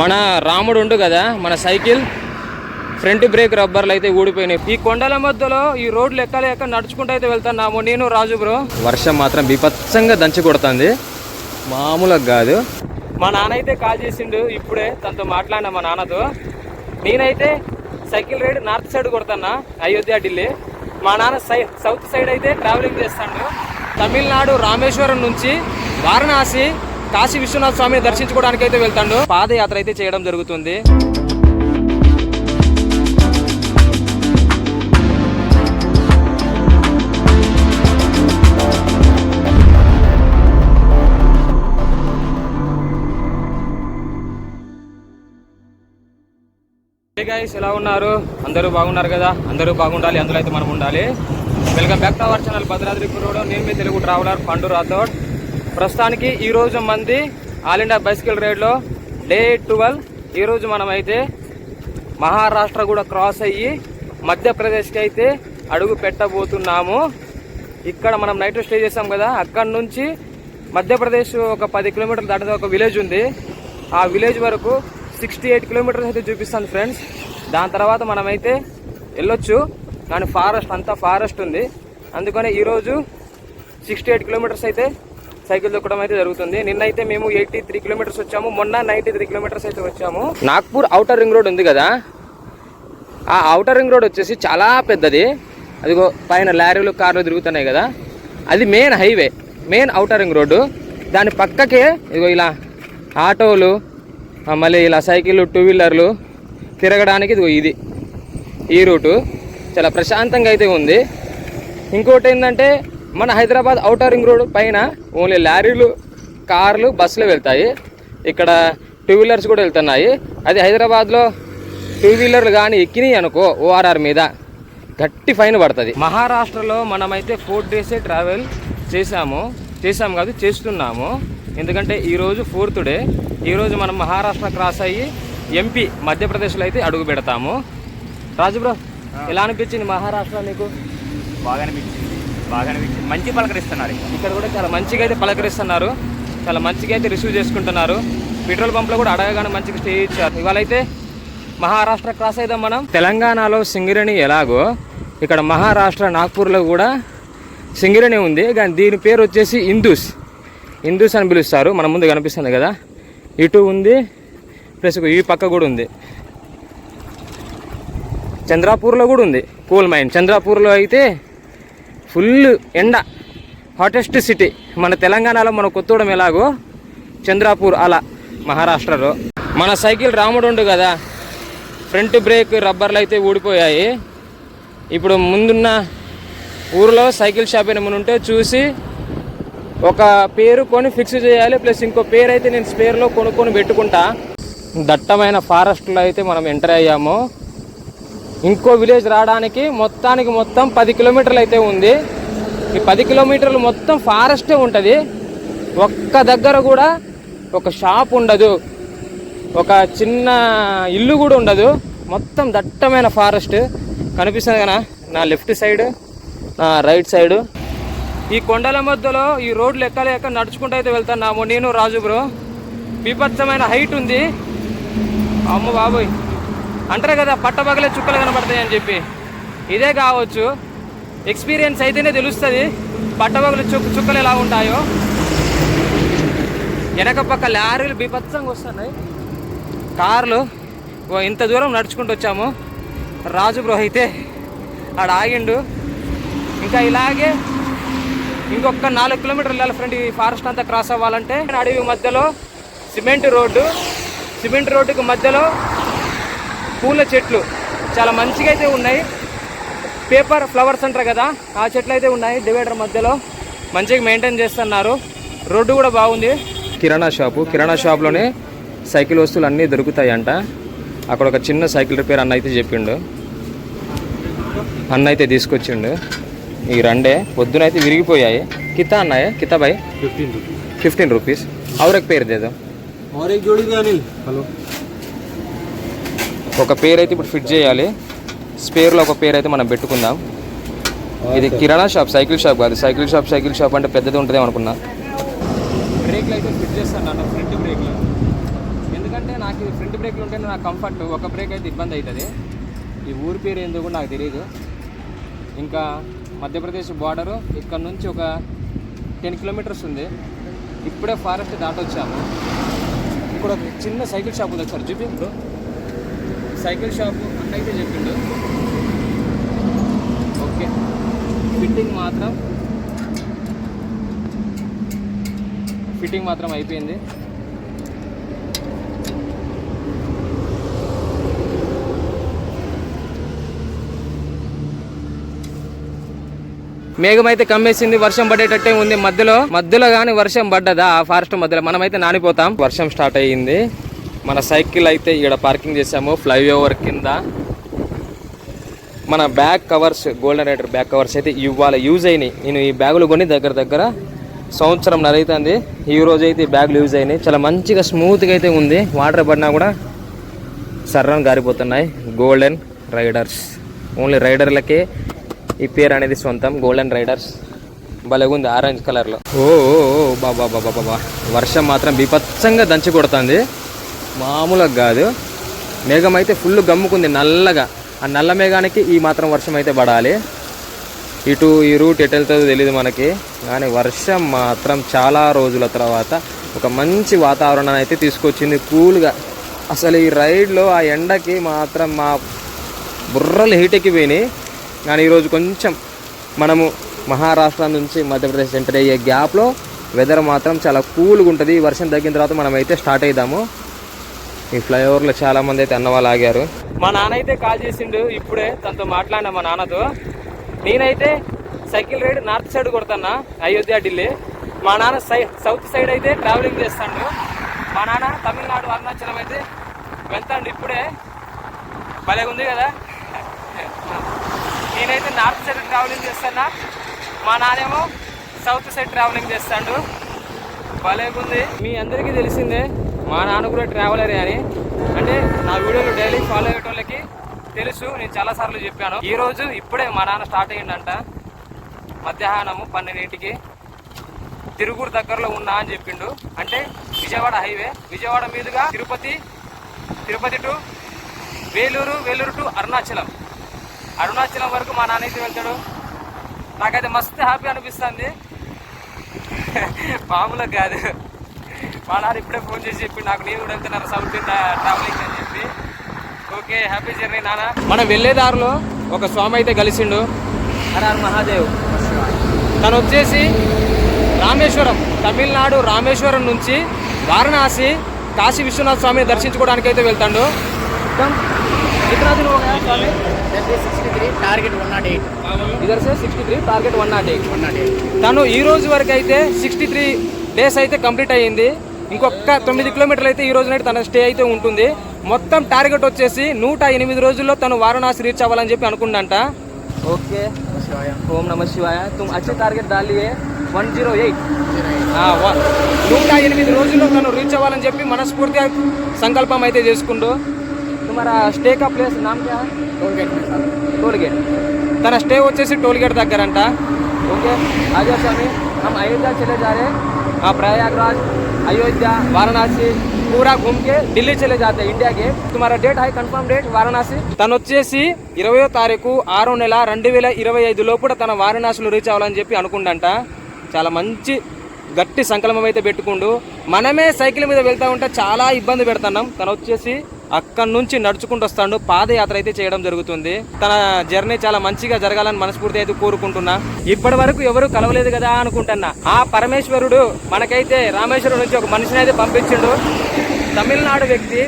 మన రాముడు ఉండు కదా మన సైకిల్ ఫ్రంట్ బ్రేక్ రబ్బర్లు అయితే ఊడిపోయినాయి. ఈ కొండల మధ్యలో ఈ రోడ్లు ఎక్కలేక నడుచుకుంటూ అయితే వెళ్తున్నాము. నేను రాజు బ్రో. వర్షం మాత్రం బీభత్సంగా దంచి కొడుతుంది. మామూలుగా కాదు. మా నాన్న అయితే కాల్ చేసిండు ఇప్పుడే తనతో మాట్లాడినా మా నాన్నతో. నేనైతే సైకిల్ రైడ్ నార్త్ సైడ్ కొడుతున్నా అయోధ్య ఢిల్లీ. మా నాన్న సై సౌత్ సైడ్ అయితే ట్రావెలింగ్ చేస్తాడు. తమిళనాడు రామేశ్వరం నుంచి వారణాసి కాశీ విశ్వనాథ స్వామిని దర్శించుకోవడానికి అయితే వెళ్తాడు. పాదయాత్ర అయితే చేయడం జరుగుతుంది. హే గైస్ ఎలా ఉన్నారు? అందరూ బాగున్నారు కదా? అందరూ బాగుండాలి అందులో అయితే మనం ఉండాలి. Welcome back to our channel Bhadradri road నేను మీ తెలుగు ట్రావెలర్ పండు రాథోడ్. ప్రస్తుతానికి ఈ రోజు మంది ఆల్ ఇండియా బైసికల్ రైడ్లో డే ట్వెల్వ్. ఈరోజు మనమైతే మహారాష్ట్ర కూడా క్రాస్ అయ్యి మధ్యప్రదేశ్కి అయితే అడుగు పెట్టబోతున్నాము. ఇక్కడ మనం నైట్ స్టే చేసాం కదా అక్కడ నుంచి మధ్యప్రదేశ్ ఒక పది కిలోమీటర్లు దాటిన ఒక విలేజ్ ఉంది. ఆ విలేజ్ వరకు సిక్స్టీ ఎయిట్ కిలోమీటర్స్ అయితే చూపిస్తాను ఫ్రెండ్స్. దాని తర్వాత మనమైతే వెళ్ళొచ్చు. కానీ ఫారెస్ట్ అంతా ఫారెస్ట్ ఉంది. అందుకనే ఈరోజు సిక్స్టీ ఎయిట్ కిలోమీటర్స్ అయితే సైకిల్ దొక్కడం అయితే జరుగుతుంది. నిన్నైతే మేము ఎయిటీ త్రీ కిలోమీటర్స్ వచ్చాము. మొన్న నైన్టీ త్రీ కిలోమీటర్స్ అయితే వచ్చాము. నాగ్పూర్ అవుటర్ రింగ్ రోడ్ ఉంది కదా? ఆ అవుటర్ రింగ్ రోడ్ వచ్చేసి చాలా పెద్దది. అదిగో పైన లారీలు కార్లు తిరుగుతున్నాయి కదా? అది main highway main outer ring road. దాని పక్కకే ఇదిగో ఇలా ఆటోలు మళ్ళీ ఇలా సైకిళ్ళు టూ వీలర్లు తిరగడానికి ఇదిగో ఇది. ఈ రూటు చాలా ప్రశాంతంగా అయితే ఉంది. ఇంకోటి ఏంటంటే మన హైదరాబాద్ అవుటర్ రింగ్ రోడ్ పైన ఓన్లీ లారీలు కార్లు బస్సులు వెళ్తాయి. ఇక్కడ టూ వీలర్స్ కూడా వెళ్తున్నాయి. అది హైదరాబాద్లో టూ వీలర్లు కానీ ఎక్కినాయి అనుకో ఓఆర్ఆర్ మీద. గట్టి ఫైన్ పడుతుంది. మహారాష్ట్రలో మనమైతే ఫోర్ డేసే ట్రావెల్ చేసాము చేసాము కాదు చేస్తున్నాము. ఎందుకంటే ఈరోజు ఫోర్త్ డే ఈరోజు మనం మహారాష్ట్ర క్రాస్ అయ్యి ఎంపీ మధ్యప్రదేశ్లో అయితే అడుగు పెడతాము. రాజు బ్రో ఎలా అనిపించింది మహారాష్ట్ర నీకు? బాగా అనిపించింది. బాగా అనిపించింది. మంచి పలకరిస్తున్నారు ఇక్కడ. కూడా చాలా మంచిగా అయితే పలకరిస్తున్నారు. చాలా మంచిగా అయితే రిసీవ్ చేసుకుంటున్నారు. పెట్రోల్ పంప్లో కూడా అడగగానే మంచిగా స్టే ఇచ్చారు ఇవాళ అయితే మహారాష్ట్ర క్రాస్ అయితే మనం తెలంగాణలో సింగరేణి ఎలాగో ఇక్కడ మహారాష్ట్ర నాగ్పూర్లో కూడా సింగరేణి ఉంది. కానీ దీని పేరు వచ్చేసి ఇందూస్. ఇందూస్ అని పిలుస్తారు. మన ముందు కనిపిస్తుంది కదా. ఇటు ఉంది ప్లస్ ఈ పక్క కూడా ఉంది. చంద్రాపూర్లో కూడా ఉంది. Coal mine. చంద్రాపూర్లో అయితే ఫుల్ ఎండ హాటెస్ట్ సిటీ మన తెలంగాణలో మన కొత్తూడం ఎలాగో? చంద్రాపూర్ అలా మహారాష్ట్రలో. మన సైకిల్ రాముడు ఉండు కదా ఫ్రంట్ బ్రేక్ రబ్బర్లు అయితే ఊడిపోయాయి. ఇప్పుడు ముందున్న ఊరిలో సైకిల్ షాప్ ఏమైనా ఉంటే చూసి ఒక పేరు కొని ఫిక్స్ చేయాలి ప్లస్ ఇంకో పేరు అయితే నేను స్పేర్లో కొనుక్కొని పెట్టుకుంటా. దట్టమైన ఫారెస్ట్లో అయితే మనం ఎంటర్ అయ్యాము. ఇంకో విలేజ్ రావడానికి మొత్తానికి మొత్తం పది కిలోమీటర్లు అయితే ఉంది. ఈ పది కిలోమీటర్లు మొత్తం ఫారెస్టే ఉంటుంది. ఒక్క దగ్గర కూడా ఒక షాప్ ఉండదు. ఒక చిన్న ఇల్లు కూడా ఉండదు. మొత్తం దట్టమైన ఫారెస్ట్. కనిపిస్తుంది కదా నా లెఫ్ట్ సైడ్ నా రైట్ సైడ్. ఈ కొండల మధ్యలో ఈ రోడ్లు ఎక్కలేక నడుచుకుంటూ అయితే వెళ్తాను నేను రాజు బ్రో. బీభత్సమైన హైట్ ఉంది. అమ్మ బాబోయ్. అంటారు కదా పట్టపగలే చుక్కలు కనబడతాయి అని చెప్పి. ఇదే కావచ్చు. ఎక్స్పీరియన్స్ అయితేనే తెలుస్తుంది పట్టపగలు చుక్క చుక్కలు ఎలా ఉంటాయో. వెనక పక్క లారీలు బీభత్సంగా వస్తున్నాయి. కార్లు ఇంత దూరం నడుచుకుంటూ వచ్చాము. రాజు బ్రో అయితే ఆడ ఆగిండు. ఇంకా ఇలాగే ఇంకొక నాలుగు కిలోమీటర్లు వెళ్ళాలి ఫ్రెండ్ ఈ ఫారెస్ట్ అంతా క్రాస్ అవ్వాలంటే అడవి మధ్యలో సిమెంట్ రోడ్డు సిమెంట్ రోడ్డుకి మధ్యలో పూల చెట్లు చాలా మంచిగా అయితే ఉన్నాయి. పేపర్ ఫ్లవర్స్ అంటారు కదా ఆ చెట్లు అయితే ఉన్నాయి డివైడర్ మధ్యలో. మంచిగా మెయింటైన్ చేస్తున్నారు. రోడ్డు కూడా బాగుంది. కిరాణా షాపు కిరాణా షాప్లోనే సైకిల్ వస్తువులు అన్నీ దొరుకుతాయి అంట అక్కడ ఒక చిన్న సైకిల్ రిపేర్ అన్న అయితే చెప్పిండు. అన్న అయితే తీసుకొచ్చిండు. ఈ రెండే అయితే విరిగిపోయాయి. కితా అన్నాయే కిత బాయ్ ఫిఫ్టీన్ రూపీస్. Fifteen rupees. అవరకు పేరు దేదో హలో. ఒక పేరు అయితే ఇప్పుడు ఫిట్ చేయాలి. స్పేర్లో ఒక పేరు అయితే మనం పెట్టుకుందాం. ఇది కిరాణా షాప్ సైకిల్ షాప్ కాదు. సైకిల్ షాప్ సైకిల్ షాప్ అంటే పెద్దది ఉంటుంది అనుకున్నా. బ్రేక్లు అయితే ఫిట్ చేస్తాను అన్న ఫ్రంట్ బ్రేక్లు. ఎందుకంటే నాకు ఇది ఫ్రంట్ బ్రేక్లు ఉంటేనే నాకు కంఫర్ట్. ఒక బ్రేక్ అయితే ఇబ్బంది అవుతుంది. ఈ ఊరి పేరు ఏందో కూడా నాకు తెలియదు ఇంకా మధ్యప్రదేశ్ బార్డరు ఇక్కడ నుంచి ఒక టెన్ కిలోమీటర్స్ ఉంది. ఇప్పుడే ఫారెస్ట్ దాటొచ్చాము. ఇక్కడ ఒక చిన్న సైకిల్ షాప్ ఉంది ఒకసారి చూపి బ్రో. సైకిల్ షాప్ అన్నైతే చెప్పిండు. ఓకే. ఫిట్టింగ్ మాత్రం ఫిట్టింగ్ మాత్రం అయిపోయింది. మేఘం అయితే కమ్మేసింది వర్షం పడేటట్టే ఉంది. మధ్యలో మధ్యలో కానీ వర్షం పడ్డదా? ఆ ఫారెస్ట్ మధ్యలో మనమైతే నానిపోతాం. వర్షం స్టార్ట్ అయ్యింది. మన సైకిల్ అయితే ఇక్కడ పార్కింగ్ చేసాము ఫ్లైఓవర్ కింద. మన bag covers golden rider back covers అయితే ఇవాళ యూజ్ అయినాయి. నేను ఈ బ్యాగులు కొని దగ్గర దగ్గర సంవత్సరం నరైతుంది. ఈ రోజు అయితే ఈ బ్యాగులు యూజ్ అయినాయి. చాలా మంచిగా స్మూత్గా అయితే ఉంది. వాటర్ పడినా కూడా సర్రం గారిపోతున్నాయి. గోల్డెన్ రైడర్స్ ఓన్లీ రైడర్లకే ఈ పేరు అనేది సొంతం. గోల్డెన్ రైడర్స్ భలే ఉంది ఆరెంజ్ కలర్లో. ఓ బాబా బాబా బాబా వర్షం మాత్రం బీభత్సంగా దంచి కొడుతుంది. మామూలుగా కాదు. మేఘం అయితే ఫుల్ గమ్ముకుంది నల్లగా. ఆ నల్ల మేఘానికి ఈ మాత్రం వర్షం అయితే పడాలి. ఇటు ఈ రూట్ ఎటు వెళ్తుందో తెలియదు మనకి. కానీ వర్షం మాత్రం చాలా రోజుల తర్వాత ఒక మంచి వాతావరణాన్ని అయితే తీసుకొచ్చింది కూల్గా. అసలు ఈ రైడ్లో ఆ ఎండకి మాత్రం మా బుర్రలు హీట్ ఎక్కిపోయినాయి కానీ ఈరోజు కొంచెం మనము మహారాష్ట్ర నుంచి మధ్యప్రదేశ్ ఎంటర్ అయ్యే గ్యాప్లో వెదర్ మాత్రం చాలా కూల్గా ఉంటుంది. ఈ వర్షం తగ్గిన తర్వాత మనం అయితే స్టార్ట్ అవుదాము ఈ ఫ్లైఓవర్లో చాలా మంది అయితే అన్న వాళ్ళు ఆగారు. మా నాన్న అయితే కాల్ చేసిండు ఇప్పుడే తనతో మాట్లాడినా మా నాన్నతో. నేనైతే సైకిల్ రైడ్ నార్త్ సైడ్ కొడుతున్నా అయోధ్య ఢిల్లీ. మా నాన్న సై సౌత్ సైడ్ అయితే ట్రావెలింగ్ చేస్తాడు. మా నాన్న తమిళనాడు అరుణాచలం అయితే వెళ్తాడు ఇప్పుడే. భలే ఉంది కదా. నేనైతే నార్త్ సైడ్ ట్రావెలింగ్ చేస్తానా మా నాన్నేమో సౌత్ సైడ్ ట్రావెలింగ్ చేస్తాడు. భలేగుంది మీ అందరికీ తెలిసిందే మా నాన్న కూడా ట్రావెలరే అని. అంటే నా వీడియోలు డైలీ ఫాలో అయ్యేటోళ్ళకి తెలుసు నేను చాలాసార్లు చెప్పాను. ఈరోజు ఇప్పుడే మా నాన్న స్టార్ట్ అయ్యిండంట. మధ్యాహ్నము పన్నెండింటికి. తిరుగురు దగ్గరలో ఉన్నా అని చెప్పిండు. అంటే విజయవాడ హైవే విజయవాడ మీదుగా తిరుపతి తిరుపతి టు వేలూరు వేలూరు టు అరుణాచలం. అరుణాచలం వరకు మా నాన్న అయితే వెళ్తాడు? నాకైతే మస్తు హ్యాపీ అనిపిస్తుంది. మామూలుగా కాదు. వాడారు ఇప్పుడే ఫోన్ చేసి చెప్పి నాకు నేను కూడా వెళ్తున్నాను సౌత్ ట్రావెలింగ్ అని చెప్పి. ఓకే హ్యాపీ జర్నీ నాన్న. మనం వెళ్ళే దారిలో ఒక స్వామి అయితే కలిసిండు. ఆర్ఆర్ మహాదేవ్. తను వచ్చేసి రామేశ్వరం తమిళనాడు రామేశ్వరం నుంచి వారణాసి కాశీ విశ్వనాథ స్వామిని దర్శించుకోవడానికి అయితే వెళ్తాడు. తను ఈ రోజు వరకు అయితే సిక్స్టీ త్రీ డేస్ అయితే కంప్లీట్ అయ్యింది. ఇంకొక తొమ్మిది కిలోమీటర్లు అయితే ఈ రోజు నైట్ తన స్టే అయితే ఉంటుంది. మొత్తం టార్గెట్ వచ్చేసి నూట ఎనిమిది రోజుల్లో తను వారణాసి రీచ్ అవ్వాలని చెప్పి అనుకుందంట. ఓకే. ఓం నమ శివాయ. తుమ్ అచ్చే టార్గెట్ దాలియే వన్ జీరో ఎయిట్. నూట ఎనిమిది రోజుల్లో తను రీచ్ అవ్వాలని చెప్పి మనస్ఫూర్తిగా సంకల్పం అయితే చేసుకుంటూ మరి స్టే కా ప్లేస్ నామ్ క్యా? Tollgate tollgate. తన స్టే వచ్చేసి టోల్గేట్ దగ్గర అంట ఓకే. అజయ్ స్వామి అయోధ్య చెల్లెజారే ఆ ప్రయాగ్రాజ్. अयोध्या वाराणसी पूरा घूम के ఢిల్లీ చలే జాతే ఇండియా కి తుమారా డేట్ హై కన్ఫర్మ్ డేట్ వారణాసి తను వచ్చేసి ఇరవయో తారీఖు ఆరో నెల రెండు వేల ఇరవై ఐదు లోపల తన వారణాసిలో రీచ్ అవ్వాలని చెప్పి అనుకుండంట చాలా మంచి గట్టి సంకల్పం అయితే పెట్టుకుండు మనమే సైకిల్ మీద వెళ్తా ఉంటే చాలా ఇబ్బంది పెడుతున్నాం తను వచ్చేసి అక్కడి నుంచి నడుచుకుంటూ వస్తాడు. పాదయాత్ర అయితే చేయడం జరుగుతుంది. తన జర్నీ చాలా మంచిగా జరగాలని మనస్ఫూర్తి అయితే కోరుకుంటున్నా. ఇప్పటి వరకు ఎవరు కలవలేదు కదా అనుకుంటున్నా. ఆ పరమేశ్వరుడు మనకైతే రామేశ్వరం నుంచి ఒక మనిషిని అయితే పంపించిండు. తమిళనాడు వ్యక్తి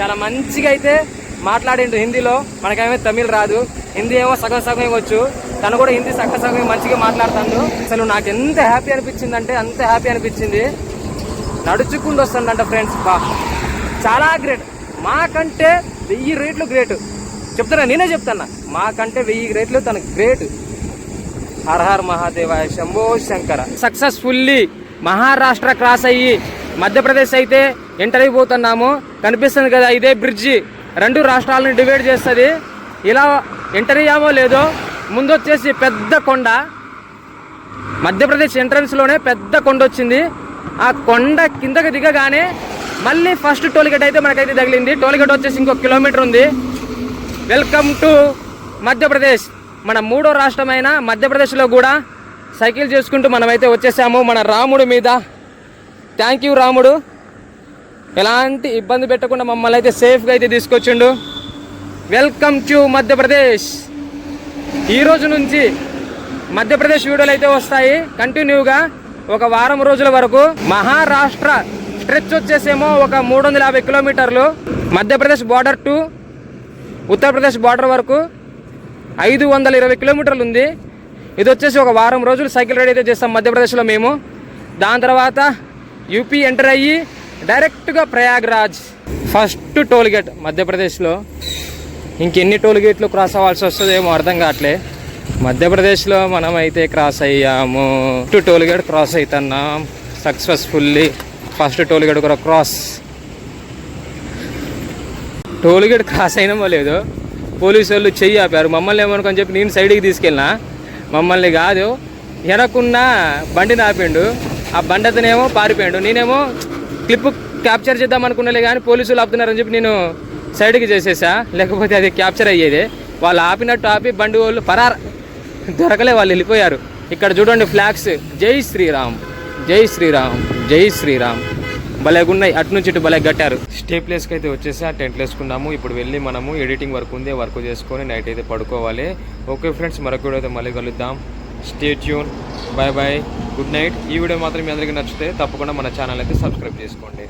చాలా మంచిగా అయితే మాట్లాడిండు హిందీలో. మనకేమో తమిళ్ రాదు. హిందీ ఏమో సగం సగం వచ్చు. తను కూడా హిందీ సగం సగం మంచిగా మాట్లాడుతాడు. అసలు నాకు ఎంత హ్యాపీ అనిపించింది అంటే అంత హ్యాపీ అనిపించింది. నడుచుకుంటూ వస్తుందంట ఫ్రెండ్స్. బా. చాలా గ్రేట్. మాకంటే వెయ్యి రేట్లు గ్రేట్ చెప్తున్నా నేనే చెప్తాన్నా. మాకంటే వెయ్యి రేట్లు తన గ్రేట్ హర్ హర్ మహాదేవాయ శంభో శంకర. సక్సెస్ఫుల్లీ మహారాష్ట్ర క్రాస్ అయ్యి మధ్యప్రదేశ్ అయితే ఎంటర్ అయిపోతున్నాము. కనిపిస్తుంది కదా ఇదే బ్రిడ్జి రెండు రాష్ట్రాలను డివైడ్ చేస్తుంది. ఇలా ఎంటర్ అయ్యామో లేదో ముందు వచ్చేసి పెద్ద కొండ. మధ్యప్రదేశ్ ఎంట్రన్స్లోనే పెద్ద కొండ వచ్చింది ఆ కొండ కిందకి దిగగానే మళ్ళీ ఫస్ట్ టోల్ గేట్ అయితే మనకైతే తగిలింది. టోల్ గేట్ వచ్చేసి ఇంకో కిలోమీటర్ ఉంది. Welcome to Madhya Pradesh. మన మూడో రాష్ట్రమైన మధ్యప్రదేశ్లో కూడా సైకిల్ చేసుకుంటూ మనమైతే వచ్చేసాము. మన రాముడు మీద. థ్యాంక్ యూ రాముడు. ఎలాంటి ఇబ్బంది పెట్టకుండా మమ్మల్ని అయితే సేఫ్గా అయితే తీసుకొచ్చిండు. Welcome to Madhya Pradesh. ఈ రోజు నుంచి మధ్యప్రదేశ్ వీడియోలు అయితే వస్తాయి. కంటిన్యూగా ఒక వారం రోజుల వరకు మహారాష్ట్ర స్ట్రెచ్ వచ్చేసేమో ఒక మూడు వందల యాభై కిలోమీటర్లు Madhya Pradesh border to Uttar Pradesh border వరకు ఐదు వందల ఇరవై కిలోమీటర్లు ఉంది. ఇది వచ్చేసి ఒక వారం రోజులు సైకిల్ రైడ్ అయితే చేస్తాం మధ్యప్రదేశ్లో మేము. దాని తర్వాత యూపీ ఎంటర్ అయ్యి డైరెక్ట్గా ప్రయాగ్రాజ్ ఫస్ట్ టోల్ గేట్ మధ్యప్రదేశ్లో. ఇంకెన్ని టోల్ గేట్లు క్రాస్ అవ్వాల్సి వస్తుందేమో అర్థం కావట్లే. మధ్యప్రదేశ్లో మనం అయితే క్రాస్ అయ్యాము. టు టోల్ గేట్ క్రాస్ అవుతున్నాం సక్సెస్ఫుల్లీ. ఫస్ట్ టోల్ గేట్ కూడా క్రాస్ టోల్ గేట్ క్రాస్ అయినామో లేదో. పోలీసు వాళ్ళు చెయ్యి ఆపారు. మమ్మల్ని ఏమనుకొని చెప్పి నేను సైడ్కి తీసుకెళ్ళినా. మమ్మల్ని కాదు వెనకున్న బండిని ఆపిండు. ఆ బండి అతనేమో పారిపోయాడు. నేనేమో క్లిప్ క్యాప్చర్ చేద్దాం అనుకున్నలే కానీ పోలీసులు ఆపుతున్నారని చెప్పి నేను సైడ్కి చేసేసా. లేకపోతే అది క్యాప్చర్ అయ్యేది. వాళ్ళు ఆపినట్టు ఆపి బండి వాళ్ళు పరార్ దొరకలే వాళ్ళు వెళ్ళిపోయారు. ఇక్కడ చూడండి ఫ్లాగ్స్. జై శ్రీరామ్. జై శ్రీరామ్. జై శ్రీరామ్. భలేగున్నాయి అటు నుంచి ఇటు భలే కట్టారు స్టే ప్లేస్కి అయితే వచ్చేసి ఆ టెంట్లు వేసుకున్నాము. ఇప్పుడు వెళ్ళి మనము ఎడిటింగ్ వర్క్ ఉంది వర్క్ చేసుకొని నైట్ అయితే పడుకోవాలి. ఓకే ఫ్రెండ్స్ మరొక వీడియో అయితే మళ్ళీ కలుద్దాం. Stay tune bye bye good night. ఈ వీడియో మాత్రం మీ అందరికీ నచ్చితే తప్పకుండా మన ఛానల్ అయితే సబ్స్క్రైబ్ చేసుకోండి.